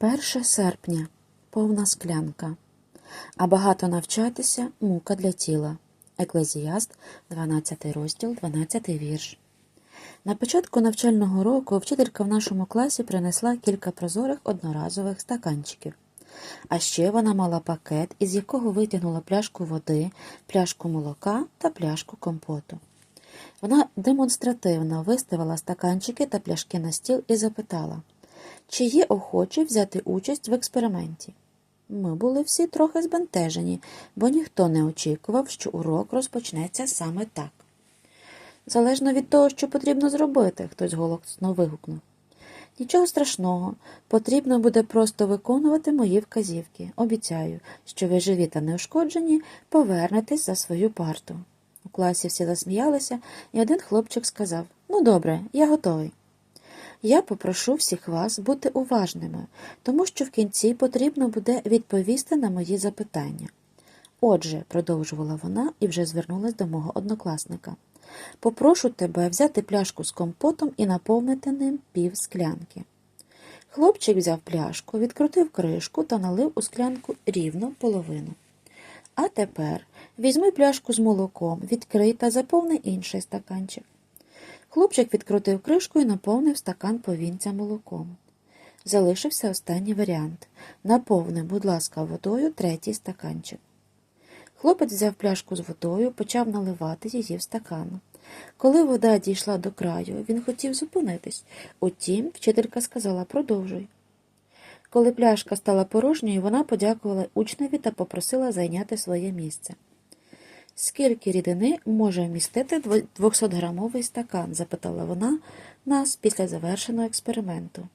1 серпня повна склянка, а багато навчатися мука для тіла. Еклезіаст, 12 розділ, 12 вірш. На початку навчального року вчителька в нашому класі принесла кілька прозорих одноразових стаканчиків. А ще вона мала пакет, із якого витягнула пляшку води, пляшку молока та пляшку компоту. Вона демонстративно виставила стаканчики та пляшки на стіл і запитала, чи є охочі взяти участь в експерименті. Ми були всі трохи збентежені, бо ніхто не очікував, що урок розпочнеться саме так. Залежно від того, що потрібно зробити, хтось голосно вигукнув. Нічого страшного, потрібно буде просто виконувати мої вказівки. Обіцяю, що ви живі та неушкоджені, повернетесь за свою парту. У класі всі засміялися, і один хлопчик сказав Ну, добре, я готовий. Я попрошу всіх вас бути уважними, тому що в кінці потрібно буде відповісти на мої запитання. Отже, продовжувала вона і вже звернулась до мого однокласника. Попрошу тебе взяти пляшку з компотом і наповнити ним пів склянки. Хлопчик взяв пляшку, відкрутив кришку та налив у склянку рівно половину. А тепер візьми пляшку з молоком, відкрий та заповни інший стаканчик. Хлопчик відкрутив кришку і наповнив стакан повінця молоком. Залишився останній варіант. Наповни, будь ласка, водою третій стаканчик. Хлопець взяв пляшку з водою, почав наливати її в стакан. Коли вода дійшла до краю, він хотів зупинитись. Утім, вчителька сказала продовжуй. Коли пляшка стала порожньою, вона подякувала учневі та попросила зайняти своє місце. Скільки рідини може вмістити 200-грамовий стакан? запитала вона нас після завершеного експерименту.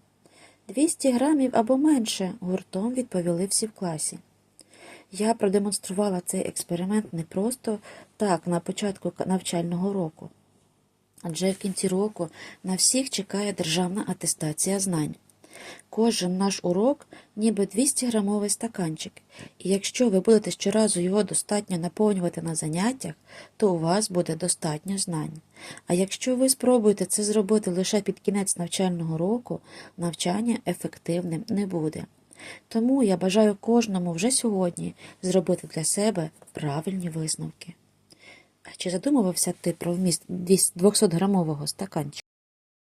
200 грамів або менше, гуртом відповіли всі в класі. Я продемонструвала цей експеримент не просто так на початку навчального року, адже в кінці року на всіх чекає державна атестація знань. Кожен наш урок ніби 200-грамовий стаканчик, і якщо ви будете щоразу його достатньо наповнювати на заняттях, то у вас буде достатньо знань. А якщо ви спробуєте це зробити лише під кінець навчального року, навчання ефективним не буде. Тому я бажаю кожному вже сьогодні зробити для себе правильні висновки. Чи задумувався ти про вміст 200-грамового стаканчика?